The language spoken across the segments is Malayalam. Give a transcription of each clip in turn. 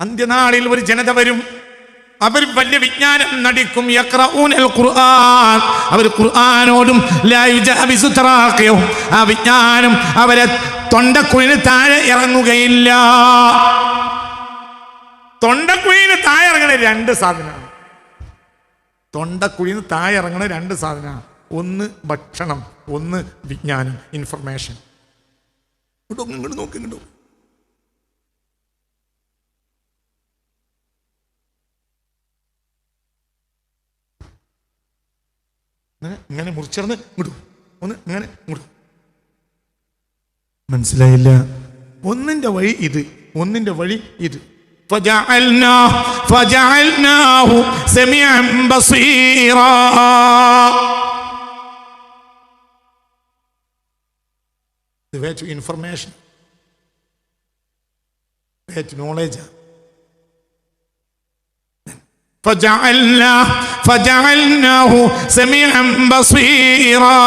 അന്ത്യനാളിൽ ഒരു ജനത വരും. അവർ വലിയ വിജ്ഞാനം നടിക്കും. ഖുർആൻ അവർ ഖുർആാനോടും ആ വിജ്ഞാനം അവരെ തൊണ്ടക്കുഴിന് താഴെ ഇറങ്ങുകയില്ല. തൊണ്ടക്കുഴിന് താഴെ ഇറങ്ങണ രണ്ട് സാധനമാണ്. തൊണ്ടക്കുഴിന് താഴെ ഇറങ്ങണ രണ്ട് സാധനമാണ്. ഒന്ന് ഭക്ഷണം ഒന്ന് വിജ്ഞാനം ഇൻഫർമേഷൻ ഇങ്ങോട്ട് ഇങ്ങോട്ട് നോക്ക് ഇങ്ങോട്ട് നോക്ക്. ഇങ്ങനെ ഇങ്ങനെ മുറിച്ചിറന്ന് ഇങ്ങോട്ട് പോ. ഒന്ന് ഇങ്ങനെ ഇങ്ങോട്ട് പോ. മനസ്സിലായില്ല ഒന്നിന്റെ വഴി ഇത് ഒന്നിന്റെ വഴി ഇത് فجعلناه فجعلناه سميعا بصيرا The way to information, way to knowledge. فجعلنا فجعلناه سميعا بصيرا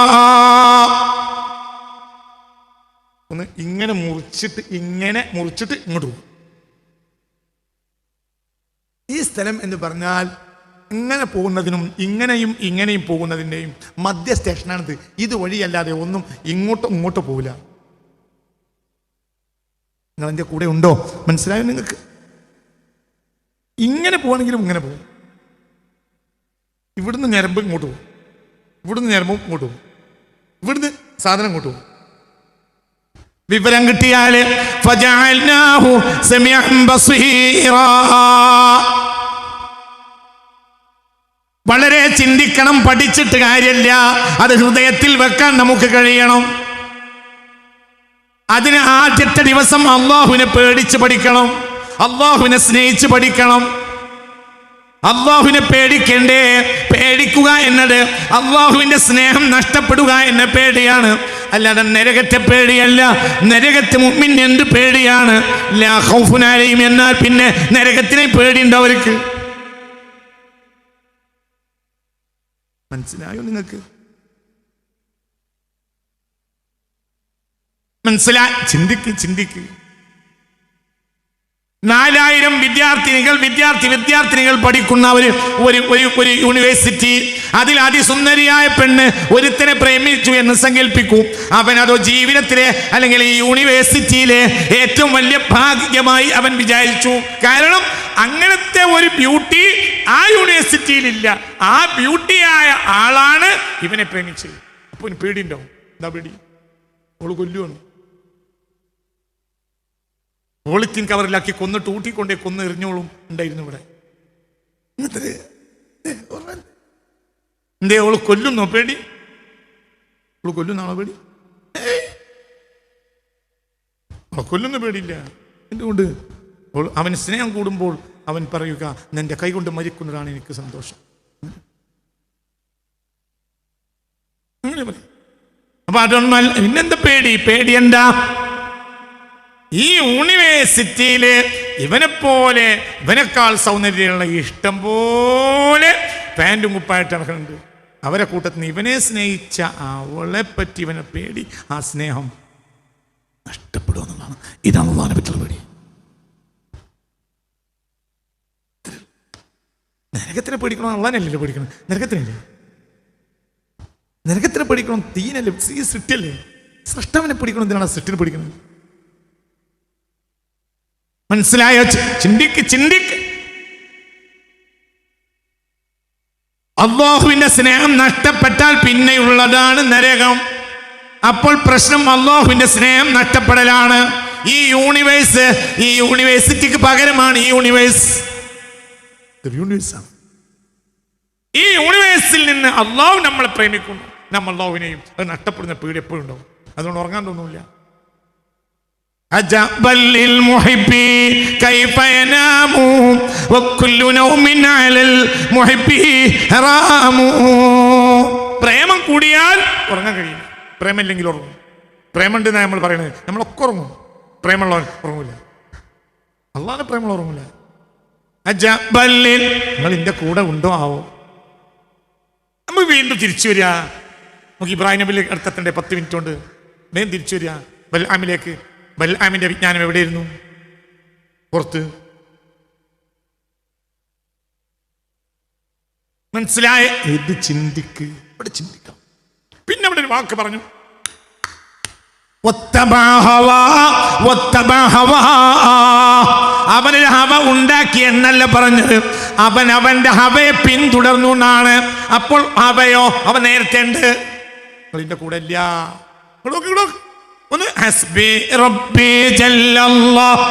ഒന്ന് ഇങ്ങനെ മുറിച്ചിട്ട് ഇങ്ങനെ മുറിച്ചിട്ട് ഇങ്ങോട്ട് പോകും ഈ സ്ഥലം എന്ന് പറഞ്ഞാൽ ഇങ്ങനെ പോകുന്നതിനും ഇങ്ങനെയും ഇങ്ങനെയും പോകുന്നതിൻ്റെയും മധ്യ സ്റ്റേഷനാണിത് ഇത് വഴിയല്ലാതെ ഒന്നും ഇങ്ങോട്ടും ഇങ്ങോട്ടും പോവില്ല നിങ്ങൾ എൻ്റെ കൂടെ ഉണ്ടോ മനസ്സിലായോ നിങ്ങൾക്ക് ഇങ്ങനെ പോവാണെങ്കിലും ഇങ്ങനെ പോകും ഇവിടുന്ന് ഞരമ്പ് ഇങ്ങോട്ട് പോകും. ഇവിടുന്ന് ഞരമ്പും ഇങ്ങോട്ട് പോകും. ഇവിടുന്ന് സാധനം ഇങ്ങോട്ട് പോകും. വിവരം കിട്ടിയാൽ. വളരെ ചിന്തിക്കണം പഠിച്ചിട്ട് കാര്യമില്ല. അത് ഹൃദയത്തിൽ വെക്കാൻ നമുക്ക് കഴിയണം. അതിന് ആദ്യത്തെ ദിവസം അള്ളാഹുവിനെ പേടിച്ച് പഠിക്കണം. അള്ളാഹുവിനെ സ്നേഹിച്ച് പഠിക്കണം. അള്ളാഹുവിനെ പേടിക്കണ്ടേ? പേടിക്കുക എന്നത് അള്ളാഹുവിന്റെ സ്നേഹം നഷ്ടപ്പെടുക എന്ന പേടിയാണ്. അല്ലാതെ നരകത്തെ പേടിയല്ല. നരകത്തെ മുമ്പിൻ എന്ത് പേടിയാണ്? ലാ ഖൗഫുൻ എന്നാൽ പിന്നെ നരകത്തിനെ പേടിയുണ്ടോ അവർക്ക്. മനസ്സിലായോ നിങ്ങൾക്ക്? മനസ്സിലായി ചിന്തിക്ക് ചിന്തിക്ക്. നാലായിരം വിദ്യാർത്ഥിനികൾ വിദ്യാർത്ഥി വിദ്യാർത്ഥിനികൾ പഠിക്കുന്ന ഒരു ഒരു ഒരു യൂണിവേഴ്സിറ്റി അതിൽ അതിസുന്ദരിയായ പെണ്ണ് ഒരുത്തനെ പ്രേമിച്ചു എന്ന് സങ്കല്പിക്കൂ അവൻ അതോ ജീവിതത്തിലെ അല്ലെങ്കിൽ ഈ യൂണിവേഴ്സിറ്റിയിലെ ഏറ്റവും വലിയ ഭാഗ്യമായി അവൻ വിചാരിച്ചു. കാരണം അങ്ങനത്തെ ഒരു ബ്യൂട്ടി ആ യൂണിവേഴ്സിറ്റിയിലില്ല ആ ബ്യൂട്ടിയായ ആളാണ് ഇവനെ പ്രേമിച്ചത്. അപ്പൊ പേടിണ്ടാവും എന്താ പേടി. കൊല്ലുവാണ്. പോളിത്തീൻ കവറിലാക്കി കൊന്നിട്ട് ഊട്ടിക്കൊണ്ടേ കൊന്ന് എറിഞ്ഞോളും ഉണ്ടായിരുന്നു ഇവിടെ. എന്തേ അവൾ കൊല്ലുന്നോ പേടി? അവൾ കൊല്ലുന്നാണോ പേടി. അവളെ കൊല്ലുന്ന പേടിയില്ല. എന്തുകൊണ്ട്? അവൻ സ്നേഹം കൂടുമ്പോൾ അവൻ പറയുക നിന്റെ കൈ കൊണ്ട് മരിക്കുന്നതാണ് എനിക്ക് സന്തോഷം. അങ്ങനെ പറയും. അപ്പൊ അതൊന്നും പിന്നെന്താ പേടി? പേടി എന്താ? ഈ യൂണിവേഴ്സിറ്റിയിൽ ഇവനെപ്പോലെ പോലെ ഇവനേക്കാൾ സൗന്ദര്യമുള്ള ഇഷ്ടം പോലെ പാന്റും കുപ്പായിട്ട് നടക്കുന്നുണ്ട് അവരെ കൂട്ടത്തിൽ നിന്ന് ഇവനെ സ്നേഹിച്ച അവളെ പറ്റി ഇവനെ പേടി. ആ സ്നേഹം നഷ്ടപ്പെടുമെന്നുള്ളതാണ് ഇതാണ് അള്ളാഹിനെ പറ്റിയുള്ള പേടി. നരകത്തിനെ പേടിക്കണം? അള്ളാനല്ലേ പേടിക്കണം? നരകത്തിനല്ലേ നരകത്തിനെ പേടിക്കണം? തീനല്ലേ? സൃഷ്ടിയല്ലേ? സൃഷ്ടവനെ പേടിക്കണം? എന്തിനാണ് സൃഷ്ടിനെ പേടിക്കുന്നത്? മനസ്സിലായോ? ചിന്തിക്ക് ചിന്തിക്ക്. അള്ളാഹുവിന്റെ സ്നേഹം നഷ്ടപ്പെട്ടാൽ പിന്നെയുള്ളതാണ് നരകം. അപ്പോൾ പ്രശ്നം അള്ളാഹുവിന്റെ സ്നേഹം നഷ്ടപ്പെടലാണ്. ഈ യൂണിവേഴ്സ് ഈ യൂണിവേഴ്സിറ്റിക്ക് പകരമാണ് ഈ യൂണിവേഴ്സ് യൂണിവേഴ്സാണ് ഈ യൂണിവേഴ്സിൽ നിന്ന് അള്ളാഹു നമ്മളെ പ്രേമിക്കുന്നു. നമ്മൾ അള്ളാഹുവിനെയും അത് നഷ്ടപ്പെടുന്ന പേടി എപ്പോഴും ഉണ്ടാവും. അതുകൊണ്ട് ഉറങ്ങാൻ തോന്നൂല عجبا للمحب كيف ينام وكل نوم على المحب حرام പ്രേമം കൂടിയാൽ ഉറങ്ങാൻ കഴിയില്ല പ്രേമില്ലെങ്കിൽ ഉറങ്ങും പ്രേമുണ്ട് നമ്മൾ പറയുന്നത് നമ്മളൊക്കെ ഉറങ്ങും പ്രേമുള്ളവൻ ഉറങ്ങൂല അള്ളാഹ് പ്രേമുള്ള ഉറങ്ങൂല അജബല്ലിൽ നിങ്ങൾ എൻ്റെ കൂടെ ഉണ്ടോ ആവോ നമ്മൾ വീണ്ടും തിരിച്ചു വരിക നമുക്ക് ഇബ്രാഹിം നബിയിൽ അടുത്തെത്തണ്ടേ പത്ത് മിനിറ്റ് കൊണ്ട് വേഗം തിരിച്ചു വരിക ബൽആമിലേക്ക് ബൽഹാമിന്റെ വിജ്ഞാനം എവിടെയിരുന്നു? പുറത്ത്. മനസ്സിലായ? ഇത് ചിന്തിക്ക്? ഇവിടെ ചിന്തിക്കാം. പിന്നെ അവിടെ ഒരു വാക്ക് പറഞ്ഞു. അവനിൽ ഹവ ഉണ്ടാക്കി എന്നല്ല പറഞ്ഞത്. അവൻ അവന്റെ ഹവയെ പിന്തുടർന്നു എന്നാണ്. അപ്പോൾ ഹവയോ? അവൻ നേരത്തെ ഉണ്ട്. കൂടെ ഇല്ല. ഹസ്ബി റബ്ബി ജല്ലല്ലാഹ്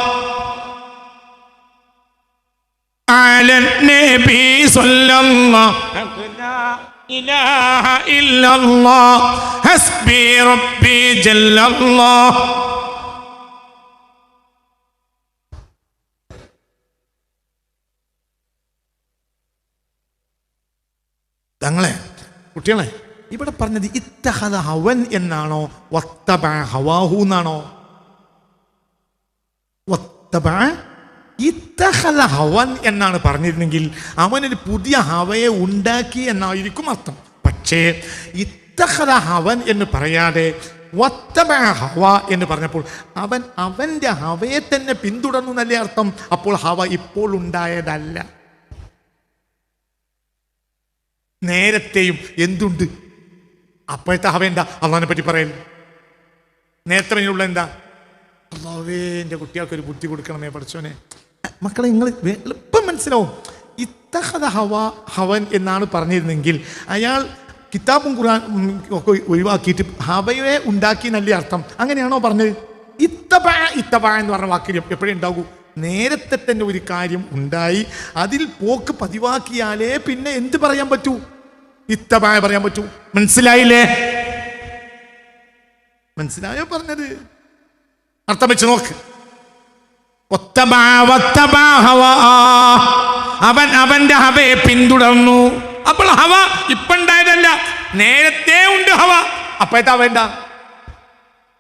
على النبي صلى الله لا إله إلا الله حسبي ربي جل الله തങ്ങളെ കുട്ടികളെ ഇവിടെ പറഞ്ഞത് ഇത്തഹദ ഹവൻ എന്നാണോ? വത്തബ ഹവാഹു എന്നാണോ? വത്തബ ഇത്തഹദ ഹവൻ എന്നാണ് പറഞ്ഞിരുന്നെങ്കിൽ അവനൊരു പുതിയ ഹവയെ ഉണ്ടാക്കി എന്നായിരിക്കും അർത്ഥം. പക്ഷേ ഇത്തഹദ ഹവൻ എന്ന് പറയാതെ വത്തബ ഹവ എന്ന് പറഞ്ഞപ്പോൾ അവൻ അവന്റെ ഹവയെ തന്നെ പിന്തുടർന്നു എന്നല്ലേ അർത്ഥം? അപ്പോൾ ഹവ ഇപ്പോൾ ഉണ്ടായതല്ല. നേരത്തെയും എന്തുണ്ട്? അപ്പോഴത്തെ ഹവ എന്താ? അള്ളഹാനെ പറ്റി പറയൽ. നേരത്തെ പിന്നിലുള്ള എന്താ? അള്ളാവേ എന്റെ കുട്ടികൾക്ക് ഒരു ബുദ്ധി കൊടുക്കണമേ പഠിച്ചോനെ മക്കളെ നിങ്ങൾ എളുപ്പം മനസ്സിലാവും. ഇത്തഹദ ഹവ ഹവൻ എന്നാണ് പറഞ്ഞിരുന്നെങ്കിൽ അയാൾ കിതാബും ഖുർആൻ ഒക്കെ ഒഴിവാക്കിയിട്ട് ഹവയെ ഉണ്ടാക്കി നല്ല അർത്ഥം. അങ്ങനെയാണോ പറഞ്ഞത്? ഇത്തബ ഇത്തബ എന്ന് പറഞ്ഞ വാക്കിൽ എപ്പോഴേ ഉണ്ടാകൂ. നേരത്തെ തന്നെ ഒരു കാര്യം ഉണ്ടായി അതിൽ പോക്ക് പതിവാക്കിയാലേ പിന്നെ എന്ത് പറയാൻ പറ്റൂ? ഇത്തബായ പറയാൻ പറ്റൂ. മനസ്സിലായില്ലേ? മനസ്സിലായോ പറഞ്ഞത്? അർത്ഥം വെച്ച് നോക്ക്. അവൻ അവന്റെ ഹവയെ പിന്തുടർന്നു. അപ്പോൾ ഹവ ഇപ്പണ്ടായതല്ല നേരത്തെ ഉണ്ട് ഹവ. അപ്പോഴത്തെ ഹവ എന്താ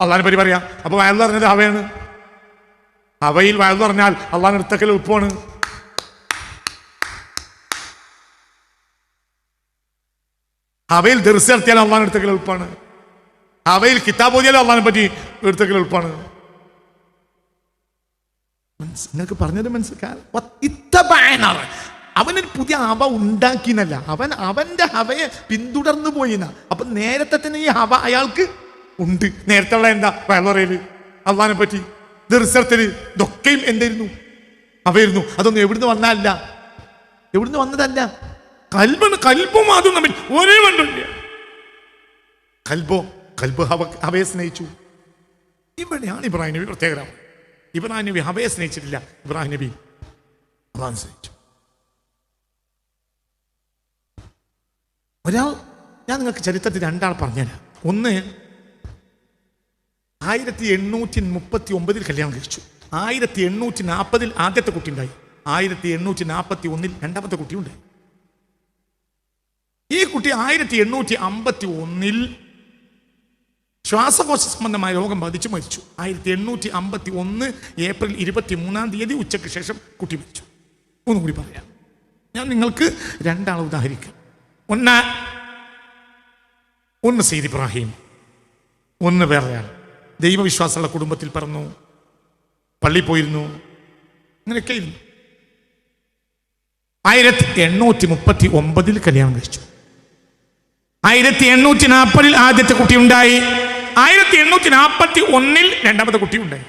അള്ളാഹിനെ പറ്റി പറയാം. അപ്പൊ വയൽ പറഞ്ഞത് ഹവയാണ്. ഹവയിൽ വയൽ പറഞ്ഞാൽ അള്ളാഹിന് എടുത്തക്കൽ എളുപ്പമാണ് ഹവയിൽ ദർസ് നടത്തിയാൽ അള്ളാൻ എടുത്തക്കൽ എളുപ്പമാണ് അവയിൽ കിതാബ് ഓതിയാലും അള്ളാനെ പറ്റി എടുത്തക്കൽ എളുപ്പമാണ് നിങ്ങൾക്ക് പറഞ്ഞത് മനസ്സിലാക്കാൻ? അവനൊരു പുതിയ അവ ഉണ്ടാക്കിനല്ല അവൻ അവന്റെ ഹവയെ പിന്തുടർന്നു പോയിന്ന. അപ്പൊ നേരത്തെ തന്നെ ഈ ഹവ അയാൾക്ക് ഉണ്ട്. നേരത്തെ ഉള്ള എന്താ? വയലറയിൽ അള്ളഹാനെ പറ്റി ദർശനത്തിൽ ഇതൊക്കെയും എന്തായിരുന്നു? അവയായിരുന്നു. അതൊന്നും എവിടുന്ന് വന്നതല്ല എവിടുന്ന് വന്നതല്ല. കൽബ് കൽബും അതും തമ്മിൽ ഒരേ വണ്ടില്ല കൽബോ കൽബ് ഹവയെ സ്നേഹിച്ചു. ഇവിടെയാണ് ഇബ്രാഹിം നബി പ്രത്യേകത ഇബ്രാഹിം നബി ഹവയെ സ്നേഹിച്ചിട്ടില്ല ഇബ്രാഹിം നബി അതാണ് സ്നേഹിച്ചു. ഒരാൾ ഞാൻ നിങ്ങൾക്ക് ചരിത്രത്തിൽ രണ്ടാൾ പറഞ്ഞുതരാം. ഒന്ന് ആയിരത്തി എണ്ണൂറ്റി മുപ്പത്തി ഒമ്പതിൽ കല്യാണം കഴിച്ചു. ആയിരത്തി എണ്ണൂറ്റി നാൽപ്പതിൽ ആദ്യത്തെ കുട്ടി ഉണ്ടായി. ആയിരത്തി എണ്ണൂറ്റി നാൽപ്പത്തി ഒന്നിൽ രണ്ടാമത്തെ കുട്ടി ഉണ്ടായി ഈ കുട്ടി ആയിരത്തി എണ്ണൂറ്റി അമ്പത്തി ഒന്നിൽ ശ്വാസകോശ സംബന്ധമായ രോഗം ബാധിച്ച് മരിച്ചു. ആയിരത്തി എണ്ണൂറ്റി അമ്പത്തി ഒന്ന് ഏപ്രിൽ ഇരുപത്തി മൂന്നാം തീയതി ഉച്ചയ്ക്ക് ശേഷം കുട്ടി മരിച്ചു. ഒന്നുകൂടി പറയാം. ഞാൻ നിങ്ങൾക്ക് രണ്ടാൾ ഉദാഹരിക്കാം. ഒന്ന് ഒന്ന് സെയ്ദ് ഇബ്രാഹിം ഒന്ന് വേറെയാണ് ദൈവവിശ്വാസമുള്ള കുടുംബത്തിൽ പറന്നു പള്ളി പോയിരുന്നു അങ്ങനെയൊക്കെ ഇരുന്നു. ആയിരത്തി എണ്ണൂറ്റി മുപ്പത്തി ഒമ്പതിൽ കല്യാണം കഴിച്ചു. ആയിരത്തി എണ്ണൂറ്റി നാൽപ്പതിൽ ആദ്യത്തെ കുട്ടി ഉണ്ടായി ആയിരത്തി എണ്ണൂറ്റി നാൽപ്പത്തി ഒന്നിൽ രണ്ടാമത്തെ കുട്ടി ഉണ്ടായി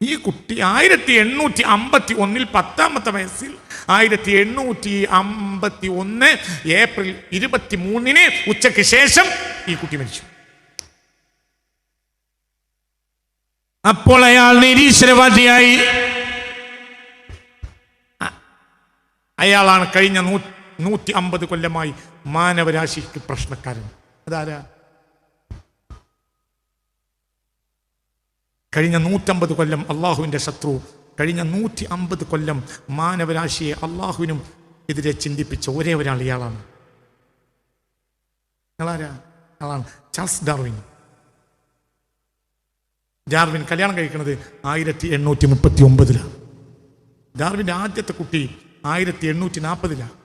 ഈ കുട്ടി ആയിരത്തി എണ്ണൂറ്റി അമ്പത്തി ഒന്നിൽ പത്താമത്തെ വയസ്സിൽ ആയിരത്തി എണ്ണൂറ്റി അമ്പത്തി ഒന്ന് ഏപ്രിൽ ഇരുപത്തി മൂന്നിന് ഉച്ചയ്ക്ക് ശേഷം ഈ കുട്ടി മരിച്ചു. അപ്പോൾ അയാൾ നിരീശ്വരവാദിയായി. അയാളാണ് കഴിഞ്ഞ നൂറ്റി അമ്പത് കൊല്ലമായി മാനവരാശിക്ക് പ്രശ്നക്കാരൻ. അതാരാ? കഴിഞ്ഞ നൂറ്റമ്പത് കൊല്ലം അള്ളാഹുവിന്റെ ശത്രു. കഴിഞ്ഞ നൂറ്റി അമ്പത് കൊല്ലം മാനവരാശിയെ അള്ളാഹുവിനും എതിരെ ചിന്തിപ്പിച്ച ഒരേ ഒരാൾ ഇയാളാണ് ആളാണ് ചാൾസ് ഡാർവിൻ. ഡാർവിൻ കല്യാണം കഴിക്കുന്നത് ആയിരത്തി എണ്ണൂറ്റി മുപ്പത്തി ഒമ്പതിലാണ് ഡാർവിന്റെ ആദ്യത്തെ കുട്ടി ആയിരത്തി എണ്ണൂറ്റി നാൽപ്പതിലാണ്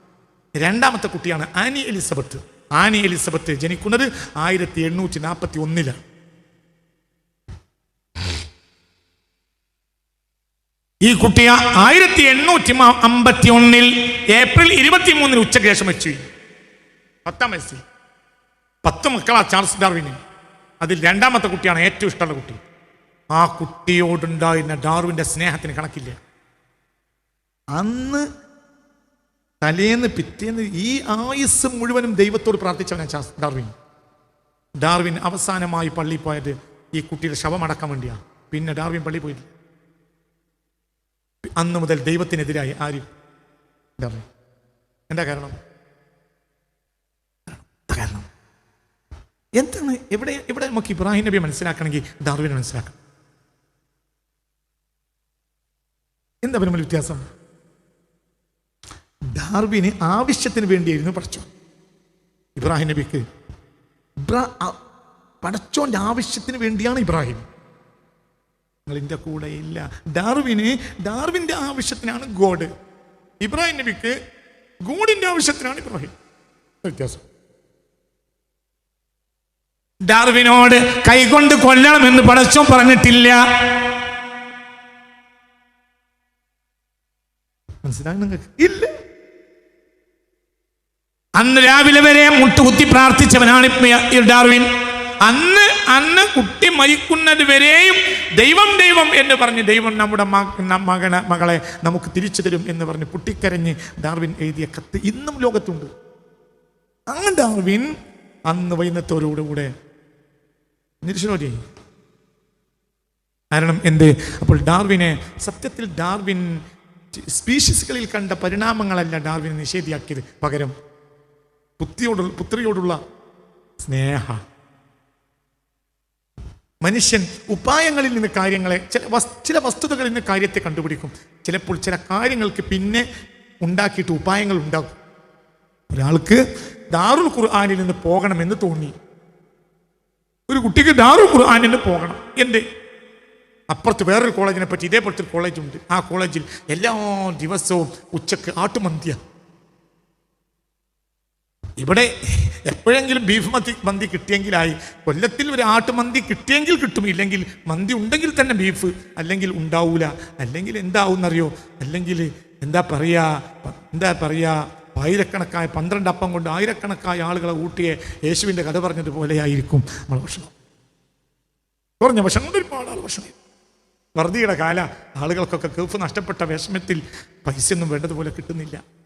രണ്ടാമത്തെ കുട്ടിയാണ് ആനി എലിസബത്ത്. ആനി എലിസബത്ത് ജനിക്കുന്നത് ആയിരത്തി എണ്ണൂറ്റി നാൽപ്പത്തി ഒന്നിലാണ് ഈ കുട്ടിയ ആയിരത്തി എണ്ണൂറ്റി അമ്പത്തി ഒന്നിൽ ഏപ്രിൽ ഇരുപത്തി മൂന്നിന് ഉച്ചയ്ക്ക് ശേഷം വെച്ചു പത്താം വയസ്സിൽ. പത്ത് മക്കളാ ചാൾസ് ഡാർവിന്. അതിൽ രണ്ടാമത്തെ കുട്ടിയാണ് ഏറ്റവും ഇഷ്ടമുള്ള കുട്ടി. ആ കുട്ടിയോടുണ്ടായിരുന്ന ഡാർവിന്റെ സ്നേഹത്തിന് കണക്കില്ല. അന്ന് തലേന്ന് പിറ്റേന്ന് ഈ ആയുസ് മുഴുവനും ദൈവത്തോട് പ്രാർത്ഥിച്ചവനാണ് ഡാർവിൻ. ഡാർവിൻ അവസാനമായി പള്ളി പോയത് ഈ കുട്ടിയുടെ ശവമടക്കാൻ വേണ്ടിയാണ് പിന്നെ ഡാർവിൻ പള്ളി പോയി. അന്ന് മുതൽ ദൈവത്തിനെതിരായി ആര്? ഡാർവിൻ. എന്താ കാരണം? കാരണം? എന്താണ്? എവിടെ എവിടെ നമുക്ക് ഇബ്രാഹിം നബിയെ മനസ്സിലാക്കണമെങ്കിൽ ഡാർവിനെ മനസ്സിലാക്കണം എന്താ പറയുമ്പോൾ വ്യത്യാസം? ഡാർവിന് ആവശ്യത്തിന് വേണ്ടിയായിരുന്നു പഠിച്ചു ഇബ്രാഹിം നബിക്ക് ഇബ്രാ- പടച്ചോന്റെ ആവശ്യത്തിന് വേണ്ടിയാണ് ഇബ്രാഹിം. നിങ്ങൾ എന്റെ കൂടെ ഇല്ല. ഡാർവിന് ഡാർവിന്റെ ആവശ്യത്തിനാണ് ഗോഡ്. ഇബ്രാഹിം നബിക്ക് ഗോഡിന്റെ ആവശ്യത്തിനാണ് ഇബ്രാഹിം. വ്യത്യാസം. ഡാർവിനോട് കൈകൊണ്ട് കൊല്ലണമെന്ന് പടച്ചോൻ പറഞ്ഞിട്ടില്ല. മനസ്സിലായി നിങ്ങൾക്ക്? ഇല്ല. അന്ന് രാവിലെ വരെ മുട്ട് കുത്തി പ്രാർത്ഥിച്ചവനാണ് ഡാർവിൻ. അന്ന് അന്ന് കുട്ടി മരിക്കുന്നത് വരെയും ദൈവം ദൈവം എന്ന് പറഞ്ഞ് ദൈവം നമ്മുടെ മകന മകളെ നമുക്ക് തിരിച്ചു തരും എന്ന് പറഞ്ഞ് പൊട്ടിക്കരഞ്ഞ് ഡാർവിൻ എഴുതിയ കത്ത് ഇന്നും ലോകത്തുണ്ട്. ആ ഡാർവിൻ അന്ന് വൈകുന്നത്തോടുകൂടെ നിരീക്ഷണം ചെയ്യും കാരണം എന്ത്? അപ്പോൾ ഡാർവിനെ സത്യത്തിൽ ഡാർവിൻ സ്പീഷീസുകളിൽ കണ്ട പരിണാമങ്ങളല്ല ഡാർവിനെ നിഷേധിയാക്കിയത് പകരം. പുത്രിയോടുള്ള പുത്രിയോടുള്ള സ്നേഹ. മനുഷ്യൻ ഉപായങ്ങളിൽ നിന്ന് കാര്യങ്ങളെ ചില ചില വസ്തുതകളിൽ നിന്ന് കാര്യത്തെ കണ്ടുപിടിക്കും. ചിലപ്പോൾ ചില കാര്യങ്ങൾക്ക് പിന്നെ ഉണ്ടാക്കിയിട്ട് ഉപായങ്ങൾ ഉണ്ടാകും. ഒരാൾക്ക് ദാറുൽ ഖുർആാനിൽ നിന്ന് പോകണമെന്ന് തോന്നി. ഒരു കുട്ടിക്ക് ദാറുൽ ഖുർആാനിൽ നിന്ന് പോകണം. എന്റെ അപ്പുറത്ത് വേറൊരു കോളേജിനെ പറ്റി ഇതേപോലത്തെ കോളേജുണ്ട്. ആ കോളേജിൽ എല്ലാ ദിവസവും ഉച്ചയ്ക്ക് ആട്ടുമന്തിയ. ഇവിടെ എപ്പോഴെങ്കിലും ബീഫ് മന്തി മന്തി കിട്ടിയെങ്കിലായി. കൊല്ലത്തിൽ ഒരു ആട്ടുമന്തി കിട്ടിയെങ്കിൽ കിട്ടും. ഇല്ലെങ്കിൽ മന്തി ഉണ്ടെങ്കിൽ തന്നെ ബീഫ്. അല്ലെങ്കിൽ ഉണ്ടാവൂല. അല്ലെങ്കിൽ എന്താവും എന്നറിയോ അല്ലെങ്കിൽ എന്താ പറയുക എന്താ പറയുക ആയിരക്കണക്കായ പന്ത്രണ്ട് അപ്പം കൊണ്ട് ആയിരക്കണക്കായ ആളുകളെ ഊട്ടിയെ യേശുവിന്റെ കഥ പറഞ്ഞതുപോലെയായിരിക്കും നമ്മളെ ഭക്ഷണം. കുറഞ്ഞ ഭക്ഷണം കൊണ്ട് ഒരുപാട് ആൾ ഭക്ഷണം. വർദ്ധിയുടെ കാല ആളുകൾക്കൊക്കെ കേഫ് നഷ്ടപ്പെട്ട വിഷമത്തിൽ പൈസയൊന്നും വേണ്ടതുപോലെ കിട്ടുന്നില്ല.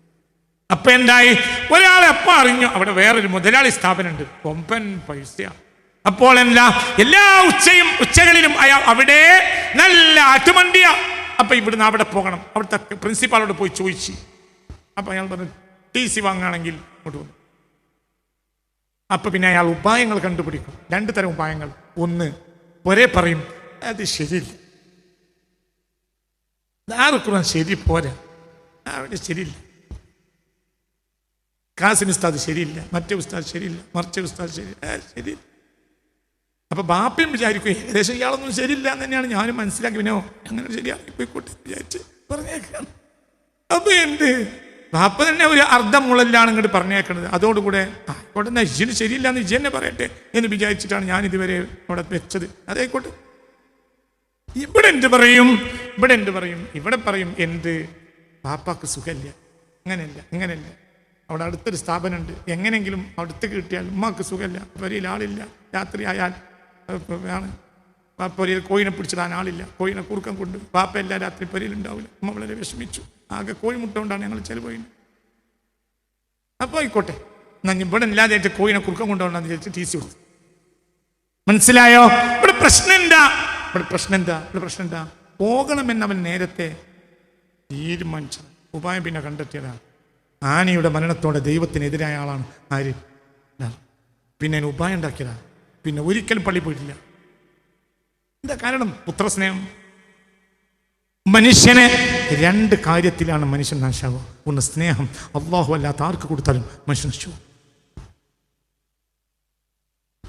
അപ്പൊ എന്തായി? ഒരാളെ അപ്പ അറിഞ്ഞു. അവിടെ വേറൊരു മുതലാളി സ്ഥാപനമുണ്ട്. കൊമ്പൻ പൈസ അപ്പോൾ എന്താ? എല്ലാ ഉച്ചയും ഉച്ചകളിലും അയാൾ അവിടെ നല്ല ആറ്റുമണ്ടിയ. അപ്പൊ ഇവിടുന്ന് അവിടെ പോകണം. അവിടുത്തെ പ്രിൻസിപ്പാളോട് പോയി ചോദിച്ചു. അപ്പൊ അയാൾ പറഞ്ഞു ടി സി വാങ്ങുകയാണെങ്കിൽ ഇങ്ങോട്ട് വന്നു. അപ്പൊ പിന്നെ അയാൾ ഉപായങ്ങൾ കണ്ടുപിടിക്കും. രണ്ട് തരം ഉപായങ്ങൾ. ഒന്ന് ഒരേ പറയും അത് ശരിയില്ല. ആർക്കും ശരി പോരാ. അവിടെ ശരിയില്ല. കാസിൻ ഉസ്താദ് ശരിയില്ല മറ്റേ ഉസ്താദ് ശരിയില്ല മറിച്ച ഉസ്താദ് ശരി ആ, ശരിയില്ല. അപ്പൊ ബാപ്പയും വിചാരിക്കും ഏകദേശം ഇയാളൊന്നും ശരിയില്ല എന്ന് തന്നെയാണ് ഞാനും മനസ്സിലാക്കി. വിനോ അങ്ങനെ ശരിയാക്കി പോയിക്കോട്ടെ വിചാരിച്ച് പറഞ്ഞേക്കാം അപ്പൊ എന്ത്? ബാപ്പ തന്നെ ഒരു അർദ്ധമുള്ളലാണ് ഇങ്ങോട്ട് പറഞ്ഞേക്കണത്. അതോടുകൂടെ ആയിക്കോട്ടെ എന്നാ ഇജിന് ശരിയില്ല എന്ന് ഇജി തന്നെ പറയട്ടെ എന്ന് വിചാരിച്ചിട്ടാണ് ഞാൻ ഇതുവരെ അവിടെ വെച്ചത്. അതേക്കോട്ടെ. ഇവിടെ എന്ത് പറയും? ഇവിടെ എന്ത് പറയും? ഇവിടെ പറയും എന്ത്? പാപ്പാക്ക് സുഖമില്ല. അങ്ങനെയല്ല അങ്ങനെയല്ല. അവിടെ അടുത്തൊരു സ്ഥാപനമുണ്ട്. എങ്ങനെയെങ്കിലും അടുത്ത് കിട്ടിയാൽ ഉമ്മാക്ക് സുഖമില്ല. വരിയിൽ ആളില്ല. രാത്രി ആയാൽ ആണ്. പൊരിയിൽ കോഴിനെ പിടിച്ചിടാൻ ആളില്ല. കോഴിനെ കുറുക്കം കൊണ്ട് പാപ്പ എല്ലാ രാത്രി പൊരിയിലുണ്ടാവില്ല ഉമ്മ വളരെ വിഷമിച്ചു. ആകെ കോഴിമുട്ട കൊണ്ടാണ് ഞങ്ങൾ ചെലവ് അപ്പോൾ ആയിക്കോട്ടെ. എന്നാ ഇനി ഇവിടെ ഇല്ലാതെ കോഴിനെ കുറുക്കം കൊണ്ടുപോകണമെന്ന് വിചാരിച്ച് ടി സി കൊടുത്തു. മനസ്സിലായോ? ഇവിടെ പ്രശ്നം എന്താ ഇവിടെ പ്രശ്നം എന്താ ഇവിടെ പ്രശ്നം എന്താ പോകണമെന്ന് അവൻ നേരത്തെ തീരുമാനിച്ചത്. ഉപായം പിന്നെ കണ്ടെത്തിയതാണ്. ആനയുടെ മരണത്തോടെ ദൈവത്തിനെതിരായ ആളാണ് ആര്? പിന്നെ അതിന് ഉപായം ഉണ്ടാക്കിയതാ. പിന്നെ ഒരിക്കലും പള്ളി പോയിട്ടില്ല. എന്താ കാരണം? പുത്രസ്നേഹം. മനുഷ്യനെ രണ്ട് കാര്യത്തിലാണ് മനുഷ്യൻ നാശാവുക. ഒന്ന് സ്നേഹം. അള്ളാഹു അല്ലാത്ത ആർക്ക് കൊടുത്താലും മനുഷ്യൻ നശിച്ചു.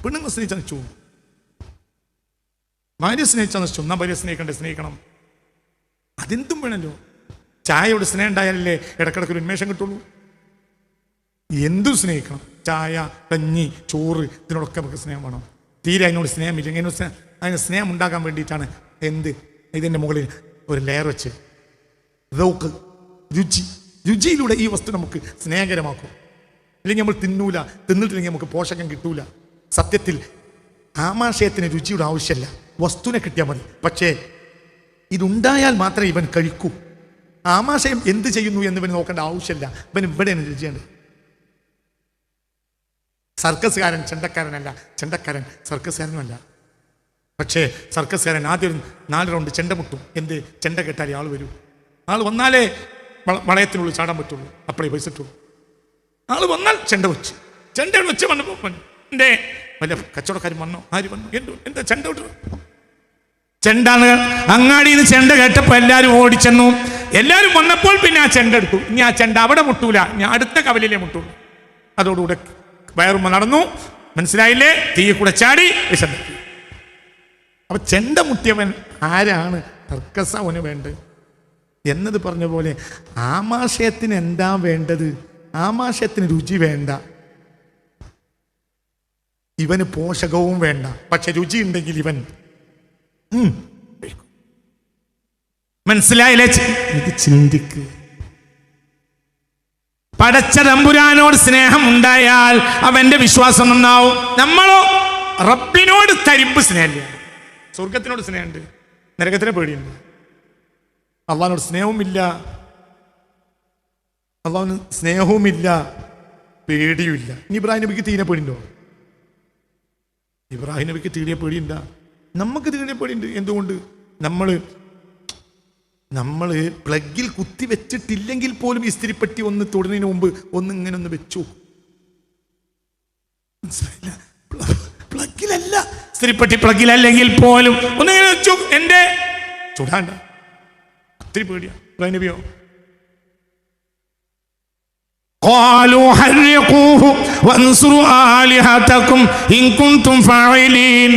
പെണ്ണുങ്ങൾ സ്നേഹിച്ചാൽ നശിച്ചു. ഭാര്യ സ്നേഹിച്ചാൽ നശിച്ചു എന്നാ ഭാര്യ സ്നേഹിക്കണ്ടേ? സ്നേഹിക്കണം. അതെന്തും വേണമല്ലോ ചായയോട് സ്നേഹം ഉണ്ടായാലല്ലേ ഇടക്കിടക്ക് ഒരു ഉന്മേഷം കിട്ടുള്ളൂ? എന്തും സ്നേഹിക്കണം. ചായ കഞ്ഞി ചോറ് ഇതിനോടൊക്കെ നമുക്ക് സ്നേഹം വേണം. തീരെ അതിനോട് സ്നേഹമില്ല. അതിനോട് സ്നേഹം അതിന് സ്നേഹം ഉണ്ടാക്കാൻ വേണ്ടിയിട്ടാണ് എന്ത്? ഇതിന്റെ മുകളിൽ ഒരു ലെയർ വെച്ച്. റോക്ക് രുചി. രുചിയിലൂടെ ഈ വസ്തു നമുക്ക് സ്നേഹകരമാക്കും. അല്ലെങ്കിൽ നമ്മൾ തിന്നൂല. തിന്നിട്ടില്ലെങ്കിൽ നമുക്ക് പോഷകം കിട്ടൂല. സത്യത്തിൽ ആമാശയത്തിന് രുചിയുടെ ആവശ്യമല്ല. വസ്തുവിനെ കിട്ടിയാൽ മതി. പക്ഷേ ഇതുണ്ടായാൽ മാത്രമേ ഇവൻ കഴിക്കൂ. ആമാശയം എന്ത് ചെയ്യുന്നു എന്ന് ഇവന് നോക്കേണ്ട ആവശ്യമില്ല. ഇവൻ ഇവിടെ രുചിയുണ്ട് സർക്കസുകാരൻ ചെണ്ടക്കാരനല്ല. ചെണ്ടക്കാരൻ സർക്കസുകാരനുമല്ല പക്ഷേ സർക്കസുകാരൻ ആദ്യം നാല് റൗണ്ട് ചെണ്ട മുട്ടും. എന്ത്? ചെണ്ട കെട്ടാലേ ആൾ വരൂ. ആൾ വന്നാലേ വള- വളയത്തിനുള്ളിൽ ചാടാൻ പറ്റുള്ളൂ. അപ്പോഴേ പൈസ ഇട്ടുള്ളൂ ആൾ വന്നാൽ ചെണ്ട വെച്ച്. ചെണ്ട വെച്ച് വന്നപ്പോൾ എന്റെ വല്ല കച്ചവടക്കാരും വന്നോ? ആര് വന്നു? എന്തോ? എന്താ ചെണ്ട വിട്ടു ചെണ്ടാണ്. അങ്ങാടിയിൽ നിന്ന് ചെണ്ട കേട്ടപ്പോൾ എല്ലാവരും ഓടിച്ചെന്നു. എല്ലാവരും വന്നപ്പോൾ പിന്നെ ആ ചെണ്ട എടുത്തു. ഇനി ആ ചെണ്ട അവിടെ മുട്ടൂല. ഞാൻ അടുത്ത കവലിലെ മുട്ടുള്ളൂ. അതോടുകൂടെ വയറുമ്പ നടന്നു. മനസ്സിലായില്ലേ? തീ കൂടെ ചാടി വിശദ അപ്പൊ ചെണ്ട മുട്ടിയവൻ ആരാണ്? തർക്കസ അവന് വേണ്ടത്. എന്നത് പറഞ്ഞ പോലെ ആമാശയത്തിന് എന്താ വേണ്ടത്? ആമാശയത്തിന് രുചി വേണ്ട. ഇവന് പോഷകവും വേണ്ട. പക്ഷെ രുചി ഉണ്ടെങ്കിൽ ഇവൻ. മനസ്സിലായില്ലേ? ഇത് ചിന്തിക്ക്. പടച്ച തമ്പുരാനോട് സ്നേഹം ഉണ്ടായാൽ അവന്റെ വിശ്വാസം നന്നാവും. നമ്മളോ റബ്ബിനോട് തരിപ്പ് സ്നേഹമില്ല. സ്വർഗത്തിനോട് സ്നേഹമുണ്ട്. നരകത്തിനെ പേടിയുണ്ട്. അള്ളഹാനോട് സ്നേഹവുമില്ല. അള്ളാഹുന് സ്നേഹവുമില്ല. പേടിയുമില്ല. ഇനി ഇബ്രാഹിം നബിക്ക് തീരെ പേടിയുണ്ടോ? ഇബ്രാഹിം നബിക്ക് തീരെ പേടിയുണ്ട നമുക്ക് തീരെ പേടിയുണ്ട് എന്തുകൊണ്ട് നമ്മൾ നമ്മൾ പ്ലഗിൽ കുത്തി വെച്ചിട്ടില്ലെങ്കിൽ പോലും ഇസ്തിരിപ്പെട്ടി ഒന്ന് തൊടുന്നതിന് മുമ്പ് ഒന്ന് ഇങ്ങനെ ഒന്ന് വെച്ചു മനസ്സിലായില്ല പ്ല- പ്ലഗിലല്ല ഇസ്തിരിപ്പെട്ടി പ്ലഗിലല്ലെങ്കിൽ പോലും ഒന്ന് ഇങ്ങനെ വെച്ചു എൻ്റെ ചുടാണ്ട ഒത്തിരി പേടിയാ ഇബ്രാഹിം നബിയോ قالوا حرقوه وانصروا آلهتكم إن كنتم فاعلين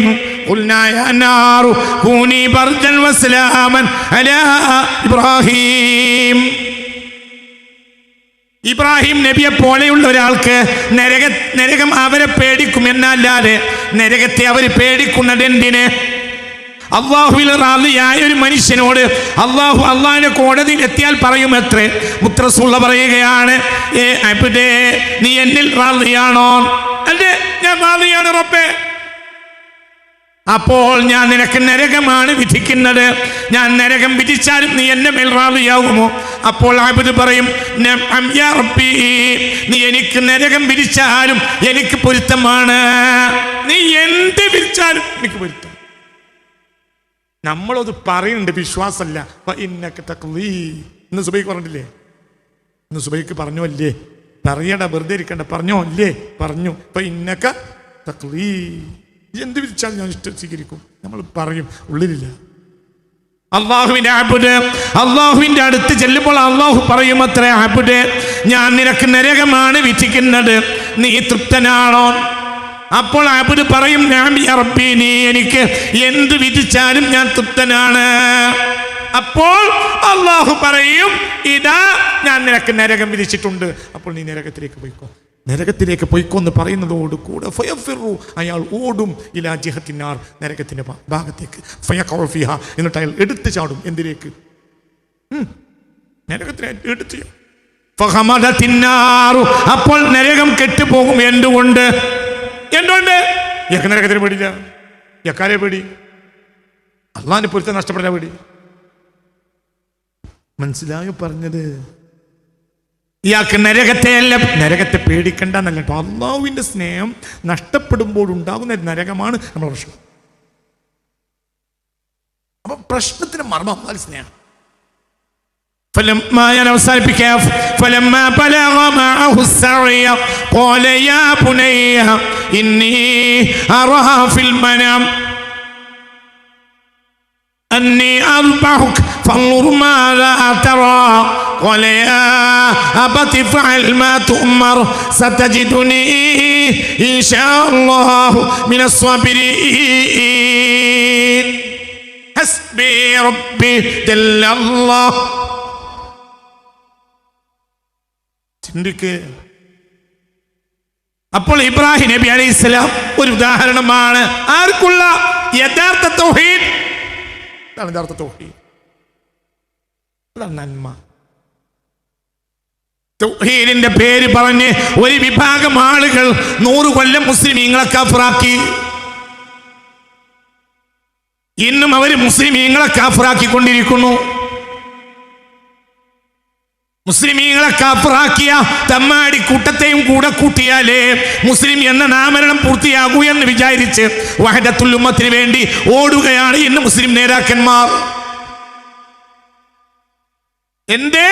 قلنا يا نار كوني بردا وسلاما على إبراهيم ഇബ്രാഹിം നബിയെ പോലെയുള്ള ഒരാൾക്ക് നരക നരകം അവരെ പേടിക്കും എന്നല്ലാതെ നരകത്തെ അവർ പേടിക്കുന്നത് എന്തിന് അള്ളാഹുവിൽ റാലിയായ ഒരു മനുഷ്യനോട് അള്ളാഹു അള്ളാഹിന്റെ കോടതിയിൽ എത്തിയാൽ പറയും എത്രേ മുത്രസുള്ള പറയുകയാണ് ഏ അബിദേ നീ എന്നിൽ റാലിയാണോ അല്ലേ ഞാൻ റാലിയാണ് റബ്ബേ അപ്പോൾ ഞാൻ നിനക്ക് നരകമാണ് വിധിക്കുന്നത്. ഞാൻ നരകം വിധിച്ചാലും നീ എന്റെ മേൽ റാലിയാകുമോ? അപ്പോൾ ആബിദ് പറയും "നഅം യാ നീ എനിക്ക് നരകം വിധിച്ചാലും എനിക്ക് പൊരുത്തമാണ്. നീ എന്ത് വിധിച്ചാലും എനിക്ക് പൊരുത്തം. നമ്മളത് പറയുന്നുണ്ട് വിശ്വാസമല്ല. ഇന്ന് സുബൈക്ക് പറഞ്ഞില്ലേ ഇന്ന് സുബൈക്ക് പറഞ്ഞു അല്ലേ? പറയണ്ട വെറുതെ ഇരിക്കണ്ട. പറഞ്ഞോ അല്ലേ? പറഞ്ഞു. ഇപ്പൊ ഇന്നക്ക തക്ലീ എന്ത് വിധിച്ചാൽ ഞാൻ ഇഷ്ടം സ്വീകരിക്കും. നമ്മൾ പറയും ഉള്ളിലില്ല. അള്ളാഹുവിന്റെ ആബുദ് അള്ളാഹുവിന്റെ അടുത്ത് ചെല്ലുമ്പോൾ അള്ളാഹു പറയും അത്ര ആബുദ് ഞാൻ നിനക്ക് നരകമാണ് വിധിക്കുന്നത്. നീ തൃപ്തനാണോ? അപ്പോൾ ആബുദ് പറയും ഞാൻ അറബി നീ എനിക്ക് എന്ത് വിധിച്ചാലും ഞാൻ തൃപ്തനാണ്. അപ്പോൾ അള്ളാഹു പറയും ഇതാ ഞാൻ നിനക്ക് നരകം വിധിച്ചിട്ടുണ്ട്. അപ്പോൾ നീ നരകത്തിലേക്ക് പോയിക്കോ. നരകത്തിലേക്ക് പോയിക്കൊന്ന് പറയുന്നതോട് കൂടെ ഫയഫിറു അയാൾ ഓടും ഇലാ ജിഹത്തിനാർ നരകത്തിന്റെ ഭാഗത്തേക്ക്. ഭാഗത്തേക്ക് ഫയഖൗഫിഹ എന്നിട്ട് അയാൾ എടുത്തു ചാടും എന്തിലേക്ക്? നരകത്തിന് എടുത്തു. അപ്പോൾ നരകം കെട്ടുപോകും എന്തുകൊണ്ട്? എന്തുകൊണ്ട്? യക്ക നരകത്തിന് പേടിയില്ല. യക്കാരെ പേടി. അള്ളാഹിന്റെ പൊരുത്തം നഷ്ടപ്പെടാൻ പേടി. മനസ്സിലായോ പറഞ്ഞത്? ഇയാൾക്ക് നരകത്തെയല്ല നരകത്തെ പേടിക്കണ്ട എന്നല്ല കേട്ടോ അള്ളാഹുവിന്റെ സ്നേഹം നഷ്ടപ്പെടുമ്പോൾ ഉണ്ടാകുന്ന ഒരു നരകമാണ് നമ്മുടെ പ്രശ്നം അപ്പൊ പ്രശ്നത്തിന് മർമ്മം അള്ളാഹു സ്നേഹം فلما ഞാൻ അവസാനിപ്പിക്കാം فلما بلغ معه السعي قال يا بني إني أرى في المنام أني أذبحك فانظر ماذا ترى قال يا أبت افعل ما تؤمر ستجدني إن شاء الله من الصابرين حسبي ربي جل الله ചിന്തിക്ക് അപ്പോൾ ഇബ്രാഹിം നബി അലൈഹി സ്വലാം ഒരു ഉദാഹരണമാണ് ആർക്കുള്ള യഥാർത്ഥ തൗഹീദ് അതാണ് യഥാർത്ഥ തൗഹീദ് അതാണ് നന്മ തൗഹീദിന്റെ പേര് പറഞ്ഞ് ഒരു വിഭാഗം ആളുകൾ നൂറ് കൊല്ലം മുസ്ലിമീങ്ങളെ കാഫറാക്കി ഇന്നും അവർ മുസ്ലിമീങ്ങളെ കാഫറാക്കിക്കൊണ്ടിരിക്കുന്നു. മുസ്ലിമീങ്ങളെ കാഫറാക്കിയ തമ്മാടി കൂട്ടത്തെയും കൂടെ കൂട്ടിയാലേ മുസ്ലിം എന്ന നാമരണം പൂർത്തിയാകൂ എന്ന് വിചാരിച്ച് വഹദത്തുല്ലുമ്മത്തിന് വേണ്ടി ഓടുകയാണ് ഇന്ന് മുസ്ലിം നേതാക്കന്മാർ. എന്തേ?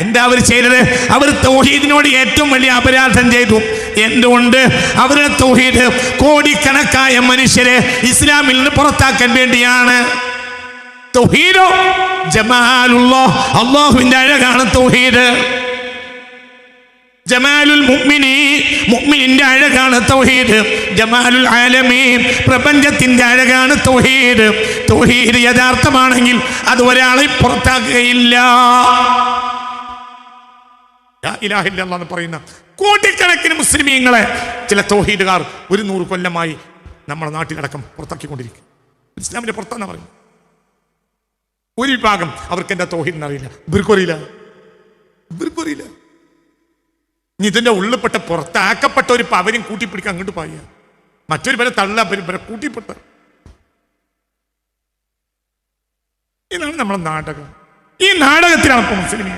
എന്താ അവർ ചെയ്തത്? അവർ തൗഹീദിനോട് ഏറ്റവും വലിയ അപരാധം ചെയ്തു. എന്തുകൊണ്ട്? അവരുടെ തൗഹീദ് കോടിക്കണക്കായ മനുഷ്യരെ ഇസ്ലാമിൽ നിന്ന് പുറത്താക്കാൻ വേണ്ടിയാണ്. തൗഹീദോ? ജമാലുള്ള അള്ളാഹുവിന്റെ അഴകാണ് തൗഹീദ്. ജമാലുൽ മുഅ്മിനി മുഅ്മിനിന്റെ അഴകാണ് തൗഹീദ്. ജമാലുൽ ആലമീൻ പ്രപഞ്ചത്തിന്റെ അഴകാണ് തൗഹീദ്. തൗഹീദ് യഥാർത്ഥമാണെങ്കിൽ അത് ഒരാളെ പുറത്താക്കുകയില്ല. എന്ന് പറയുന്ന കോടിക്കണക്കിന് മുസ്ലിമീങ്ങളെ ചില തോഹീദുകാർ ഒരു നൂറ് കൊല്ലമായി നമ്മുടെ നാട്ടിലടക്കം പുറത്താക്കിക്കൊണ്ടിരിക്കും ഇസ്ലാമിന്റെ പുറത്താന്ന് പറയും ഒരു വിഭാഗം അവർക്ക് എന്താ തൗഹീദിന് അറിയില്ല ഇവർക്കും അറിയില്ല. ഇവർക്കും അറിയില്ല ഇനി ഇതിന്റെ ഉള്ളിൽപ്പെട്ട പുറത്താക്കപ്പെട്ട ഒരു പവരും കൂട്ടിപ്പിടിക്കാൻ അങ്ങോട്ട് പായ. മറ്റൊരു പേരെ തള്ള ഇവരെ കൂട്ടിപ്പെട്ട. ഇതാണ് നമ്മുടെ നാടകം. ഈ നാടകത്തിലാണ് ഇപ്പൊ മുസ്ലിം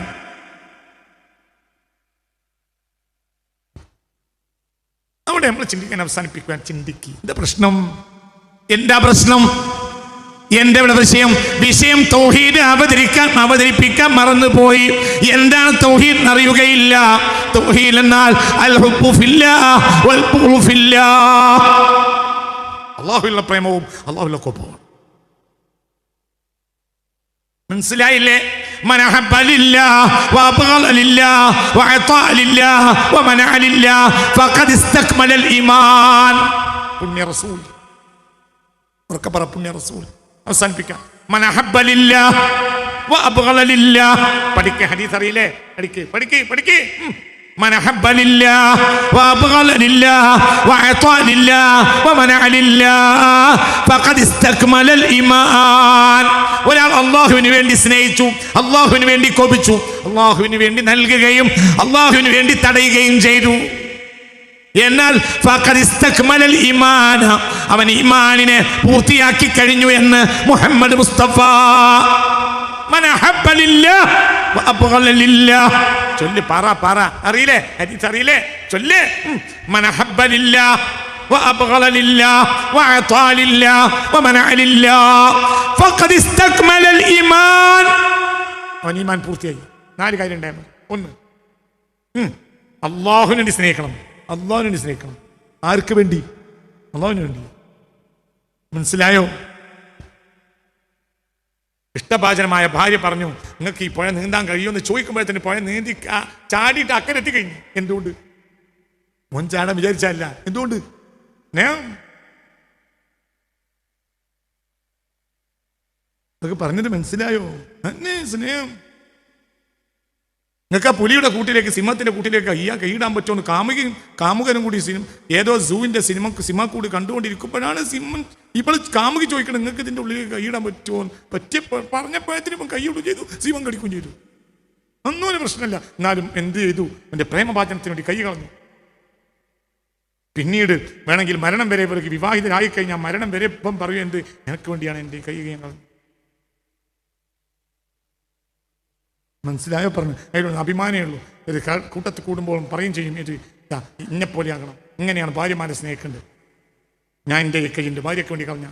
അവിടെ നമ്മൾ ചിന്തിക്കാൻ അവസാനിപ്പിക്കുവാൻ ചിന്തിക്കുക എന്താ പ്രശ്നം? എന്താ പ്രശ്നം? എന്റെ ഇവിടെ വിഷയം? വിഷയം തൗഹീദ് അവതരിക്കാൻ അവതരിപ്പിക്കാൻ മറന്നുപോയി. എന്താണ് തൗഹീദ് അറിയുകയില്ല തൗഹീദ് എന്നാൽ അള്ളാഹുവിലുള്ള പ്രേമവും അള്ളാഹുവിലുള്ള കോപവും. من سلايلي من أحب لله وأبغل لله وعطاء لله ومنع لله فقد استكمل الإيمان. بني رسول. وركبر بني رسول. أحسن بك. من أحب لله وأبغل لله. بديك حديث ريلة بديك بديك بديك من أحب لله وأبغض لله وأعطى لله ومنع لله فقد استكمل الإيمان ഒരാൾ അള്ളാഹുവിന് വേണ്ടി സ്നേഹിച്ചു അള്ളാഹുവിന് വേണ്ടി കോപിച്ചു അള്ളാഹുവിന് വേണ്ടി നൽകുകയും അള്ളാഹുവിന് വേണ്ടി തടയുകയും ചെയ്തു എന്നാൽ ഫഖദ് ഇസ്തക്മലൽ ഈമാന അവൻ ഈമാനിനെ പൂർത്തിയാക്കി കഴിഞ്ഞു എന്ന് മുഹമ്മദ് മുസ്തഫ ചൊല്ല് പറ പറ അറിയില്ലേ ഹദീസ് അറിയില്ലേ ചൊല്ല് ഉം. മൻ അഹബ്ബ ലില്ലാഹ് وأبغل لله وأعطى لله ومنع لله فقد استكمل الإيمان അവൻ ഈമാൻ പൂർത്തിയായി നാല് കാര്യം ഉണ്ടായിരുന്നു ഒന്ന് ഉം. അള്ളാഹുവിന് വേണ്ടി സ്നേഹിക്കണം അള്ളാഹുവിന് വേണ്ടി സ്നേഹിക്കണം ആർക്ക് വേണ്ടി അള്ളാഹുവിന് വേണ്ടി മനസ്സിലായോ ഇഷ്ടഭാചനമായ ഭാര്യ പറഞ്ഞു നിങ്ങൾക്ക് ഈ പുഴ നീന്താൻ കഴിയുമെന്ന് ചോദിക്കുമ്പോഴത്തേന് പുഴ നീന്തി ചാടിയിട്ട് അക്കരെ എത്തിക്കഴിഞ്ഞു എന്തുകൊണ്ട്? മുൻ ചാടാൻ വിചാരിച്ചല്ല എന്തുകൊണ്ട് പറഞ്ഞത് മനസ്സിലായോ? എന്നെ സ്നേഹം. നിങ്ങൾക്ക് ആ പുലിയുടെ കൂട്ടിലേക്ക് സിംഹത്തിന്റെ കൂട്ടിലേക്ക് അയ്യാ കൈയിടാൻ പറ്റുമെന്ന് കാമുകയും കാമുകനും കൂടി സിനിമ ഏതോ സൂവിന്റെ സിനിമ സിനിമ കൂടി കണ്ടുകൊണ്ടിരിക്കുമ്പോഴാണ് സിംഹം ഇപ്പോൾ കാമുകി ചോദിക്കണം നിങ്ങൾക്ക് ഇതിന്റെ ഉള്ളിലേക്ക് കൈയിടാൻ പറ്റുമോ? പറ്റിയ പറഞ്ഞപ്പോഴത്തിന് ഇപ്പം കൈയിടും ചെയ്തു സിംഹം കടിക്കുകയും ചെയ്തു. ഒന്നും ഒരു പ്രശ്നമില്ല. എന്നാലും എന്ത് ചെയ്തു? എന്റെ പ്രേമഭാചനത്തിന് വേണ്ടി കൈ കളഞ്ഞു. പിന്നീട് വേണമെങ്കിൽ മരണം വരെ ഇവർക്ക് വിവാഹിതരായി കഴിഞ്ഞാൽ മരണം വരെ ഇപ്പം പറയൂ എന്ത്? എനിക്ക് വേണ്ടിയാണ് എന്റെ കൈ കൈ മനസ്സിലായോ? പറഞ്ഞു. അതിലൊന്ന് അഭിമാനമേ ഉള്ളൂ. ഇത് കൂട്ടത്തിൽ കൂടുമ്പോഴും പറയും ചെയ്യും ഇത് ഇന്നെ പോലെയാകണം ഇങ്ങനെയാണ് ഭാര്യമാരെ സ്നേഹിക്കേണ്ടത്. ഞാൻ എന്റെ കൈ എന്റെ ഭാര്യയ്ക്ക് വേണ്ടി കളഞ്ഞ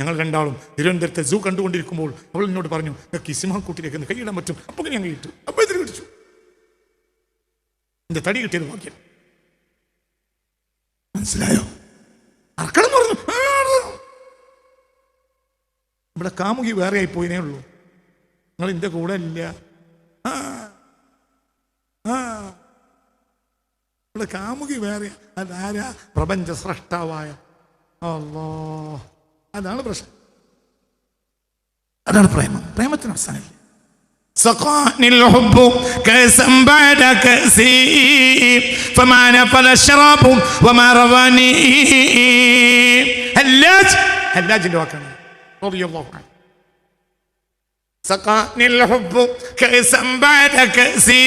ഞങ്ങൾ രണ്ടാളും തിരുവനന്തപുരത്തെ സൂ കണ്ടുകൊണ്ടിരിക്കുമ്പോൾ അവൾ എന്നോട് പറഞ്ഞു ഒന്ന് കൈയിടാൻ പറ്റും. അപ്പോൾ ഞാൻ കൈയിട്ടു അപ്പോൾ ഇതിന് പിടിച്ചു. എന്റെ തടി കിട്ടിയത് ഭാഗ്യം. മനസ്സിലായോ? അറക്കണം പറഞ്ഞു. ഇവിടെ കാമുകി വേറെ ആയി പോയിനേ ഉള്ളൂ. നിങ്ങൾ എൻ്റെ കൂടെ ഇല്ല ആ ആ ഇവിടെ കാമുകി വേറെ അതാരാ പ്രപഞ്ച സ്രഷ്ടാവായ അല്ലോ അതാണ് പ്രശ്നം അതാണ് പ്രേമം പ്രേമത്തിന് അവസാനമില്ല سقاني الحب كأسا بعد كأسي فما نفل الشراب وما رواني هلاج هلاج اللي هو كان رضي الله عنه سقاني الحب كأسا بعد كأسي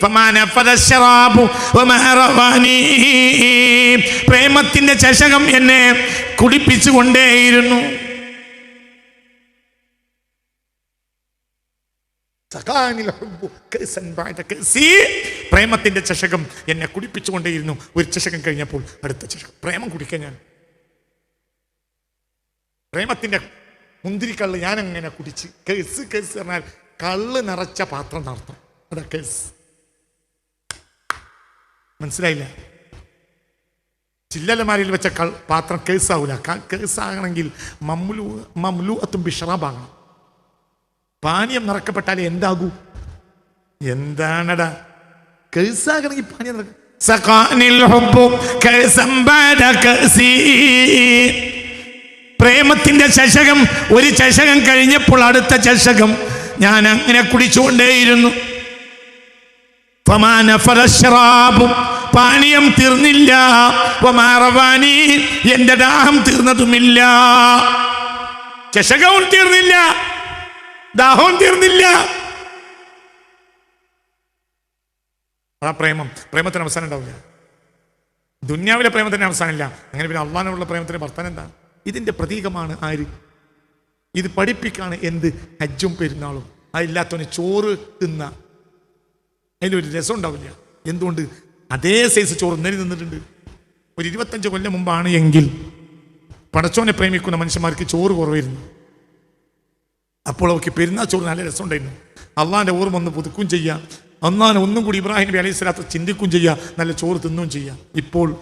فما نفذ الشراب وما رواني പ്രേമത്തിന്റെ ചഷകം എന്നെ കുടിപ്പിച്ചുകൊണ്ടേയിരുന്നു സഖാനിൽ ഹുബ്ബു കഅസൻ ബഅദ കഅസി. പ്രേമത്തിന്റെ ചഷകം എന്നെ കുടിപ്പിച്ചുകൊണ്ടേയിരുന്നു ഒരു ചഷകം കഴിഞ്ഞപ്പോൾ അടുത്ത ചഷകം പ്രേമം കുടിക്കാൻ ഞാൻ പ്രേമത്തിന്റെ മുന്തിരിക്കള്ള് ഞാൻ അങ്ങനെ കുടിച്ച്. കേസ് കേസ് പറഞ്ഞാൽ കള്ള് നിറച്ച പാത്രം നടത്തും അതാ കേസ്. മനസ്സിലായില്ല? ചില്ലലമാരിൽ വെച്ച കൾ പാത്രം കേസാവൂല. കേസാകണമെങ്കിൽ മമ്മുലു മമ്ലു അത്തും ബിഷറാബാകണം പാനീയം നിറക്കപ്പെട്ടാൽ എന്താകൂ? എന്താണടാ? കേസാകണമെങ്കിൽ പാനീയം നിറക്ക സഖാനിൽ ഹുബ്ബു കേസം. പ്രേമത്തിന്റെ ചഷകം ഒരു ചഷകം കഴിഞ്ഞപ്പോൾ അടുത്ത ചഷകം ഞാൻ അങ്ങനെ കുടിച്ചുകൊണ്ടേയിരുന്നു. പാനീയം തീർന്നില്ല. എന്റെ ദാഹം തീർന്നതുമില്ല. ചഷകവും തീർന്നില്ല ദാഹവും തീർന്നില്ല. ആ പ്രേമം പ്രേമത്തിന് അവസാനം ഉണ്ടാവില്ല. ദുന്യാവിലെ പ്രേമത്തിന് അവസാനമില്ല അങ്ങനെ പിന്നെ അള്ളാനുള്ള പ്രേമത്തിന് ഭർത്താൻ എന്താ ഇതിന്റെ പ്രതീകമാണ് ആര്? ഇത് പഠിപ്പിക്കാണ് എന്ത്? ഹജ്ജും പെരുന്നാളും. അതില്ലാത്തവന് ചോറ് തിന്ന. അതിലൊരു രസം ഉണ്ടാവില്ല. എന്തുകൊണ്ട്? അതേ സൈസ് ചോറ് ഇന്നലെ നിന്നിട്ടുണ്ട് ഒരു ഇരുപത്തഞ്ച് കൊല്ലം മുമ്പാണ് എങ്കിൽ പടച്ചോനെ പ്രേമിക്കുന്ന മനുഷ്യന്മാർക്ക് ചോറ് കുറവായിരുന്നു. അപ്പോൾ അവർക്ക് പെരുന്നാൾ ചോറ് നല്ല രസം ഉണ്ടായിരുന്നു. അള്ളാന്റെ ഓർമ്മ ഒന്ന് പുതുക്കുകയും ചെയ്യാം. അന്നാണ് ഒന്നും കൂടി ഇബ്രാഹിം നബി അലൈഹി സ്വലാത്ത് ചിന്തിക്കുകയും ചെയ്യുക നല്ല ചോറ് തിന്നുകയും ചെയ്യാം. ഇപ്പോൾ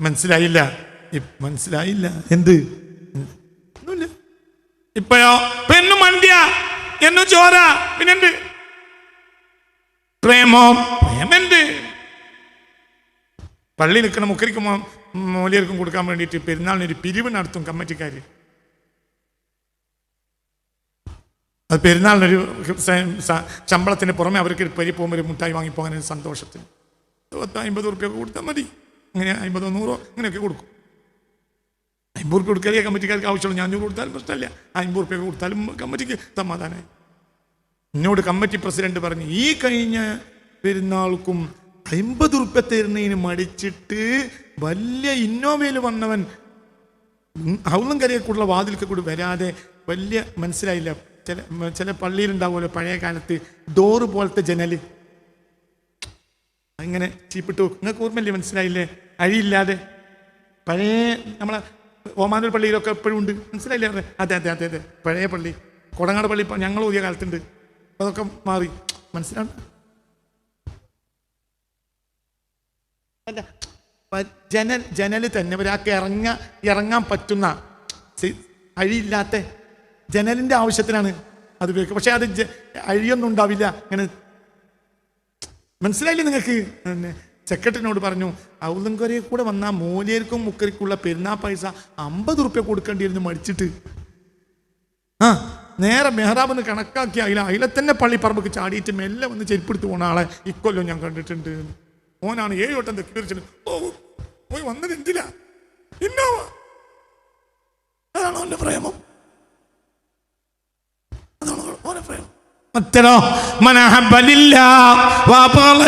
മനസ്സിലായില്ല. മനസ്സിലായില്ല. എന്ത്? ഒന്നുമില്ല. ഇപ്പോഴോ പെണ്ണു മണ്ടിയ എന്നു ചോര പിന്നെന്ത്? പ്രേമോ? പ്രേമുണ്ട് പള്ളി നിൽക്കണം മുക്കരിക്കും മൂലിയർക്കും കൊടുക്കാൻ വേണ്ടിയിട്ട് പെരുന്നാളിന് ഒരു പിരിവ് നടത്തും കമ്മിറ്റിക്കാർ അത് പെരുന്നാളിനൊരു ശമ്പളത്തിന് പുറമെ അവർക്ക് പരി പോകുമ്പോൾ ഒരു മുട്ടായി വാങ്ങിപ്പോകാൻ സന്തോഷത്തിന്. പത്ത് അമ്പത് റുപ്യ കൊടുത്താൽ മതി. അങ്ങനെ അമ്പതോ നൂറോ അങ്ങനെയൊക്കെ കൊടുക്കും. അമ്പത് ഉറുപ്പ്യ കൊടുക്കാതെ കമ്മിറ്റിക്കാർക്ക് ആവശ്യമുള്ളൂ ഞാൻ കൊടുത്താലും പ്രശ്നമില്ല. ഉറുപ്പ്യ കൊടുത്താലും കമ്മിറ്റിക്ക് സമാധാനമായി എന്നോട് കമ്മിറ്റി പ്രസിഡന്റ് പറഞ്ഞു ഈ കഴിഞ്ഞ പെരുന്നാൾക്കും അമ്പത് ഉറുപ്പ തരുന്നതിന് മടിച്ചിട്ട് വലിയ ഇന്നോവയിൽ വന്നവൻ ഹൗലം കരയെക്കുള്ള വാതിൽക്ക് കൂടി വരാതെ വലിയ മനസ്സിലായില്ല. ചില ചില പള്ളിയിലുണ്ടാവുമല്ലോ പഴയ കാലത്ത് ഡോറ് പോലത്തെ ജനൽ. അങ്ങനെ ചീപ്പിട്ട് നിങ്ങൾക്ക് ഓർമ്മയില്ലേ? മനസ്സിലായില്ലേ? അഴിയില്ലാതെ. പഴയ നമ്മളെ ഓമാനൂർ പള്ളിയിലൊക്കെ എപ്പോഴും ഉണ്ട്. മനസ്സിലായില്ലേ? അതെ അതെ അതെ അതെ പഴയ പള്ളി. കൊടങ്ങാട് പള്ളി ഇപ്പം ഞങ്ങൾ പുതിയ കാലത്തുണ്ട്. അതൊക്കെ മാറി. മനസ്സിലാണ് അല്ല ജനൽ ജനൽ തന്നെ. ഒരാൾക്ക് ഇറങ്ങ ഇറങ്ങാൻ പറ്റുന്ന അഴിയില്ലാത്ത ജനലിന്റെ ആവശ്യത്തിനാണ് അത് ഉപയോഗിക്കുക. പക്ഷെ അത് അഴിയൊന്നും ഉണ്ടാവില്ല. അങ്ങനെ മനസ്സിലായില്ലേ നിങ്ങൾക്ക്? സെക്രട്ടറിനോട് പറഞ്ഞു ഔലങ്കരയെ കൂടെ വന്ന മൂലിയർക്കും മുക്കരിക്കുള്ള പെരുന്നാ പൈസ അമ്പത് റുപ്യ കൊടുക്കേണ്ടിയിരുന്നു മടിച്ചിട്ട്. ആ നേരെ മെഹ്റാബ് എന്ന് കണക്കാക്കി അയില അതിലെ തന്നെ പള്ളിപ്പറമ്പക്ക് ചാടിയിട്ട് മെല്ലെ വന്ന് ചെരുപ്പെടുത്ത് പോണ ആളെ ഇക്കൊല്ലം ഞാൻ കണ്ടിട്ടുണ്ട്. ഓനാണ് ഏഴ് വട്ടം തെക്കി വരച്ചത്. ഓ പോയി വന്നത് എന്തിനാ? ഇന്നോവ പ്രേമം? അതാണോ ഓന്റെ പ്രേമം? مثلا من أحب لله وأبغض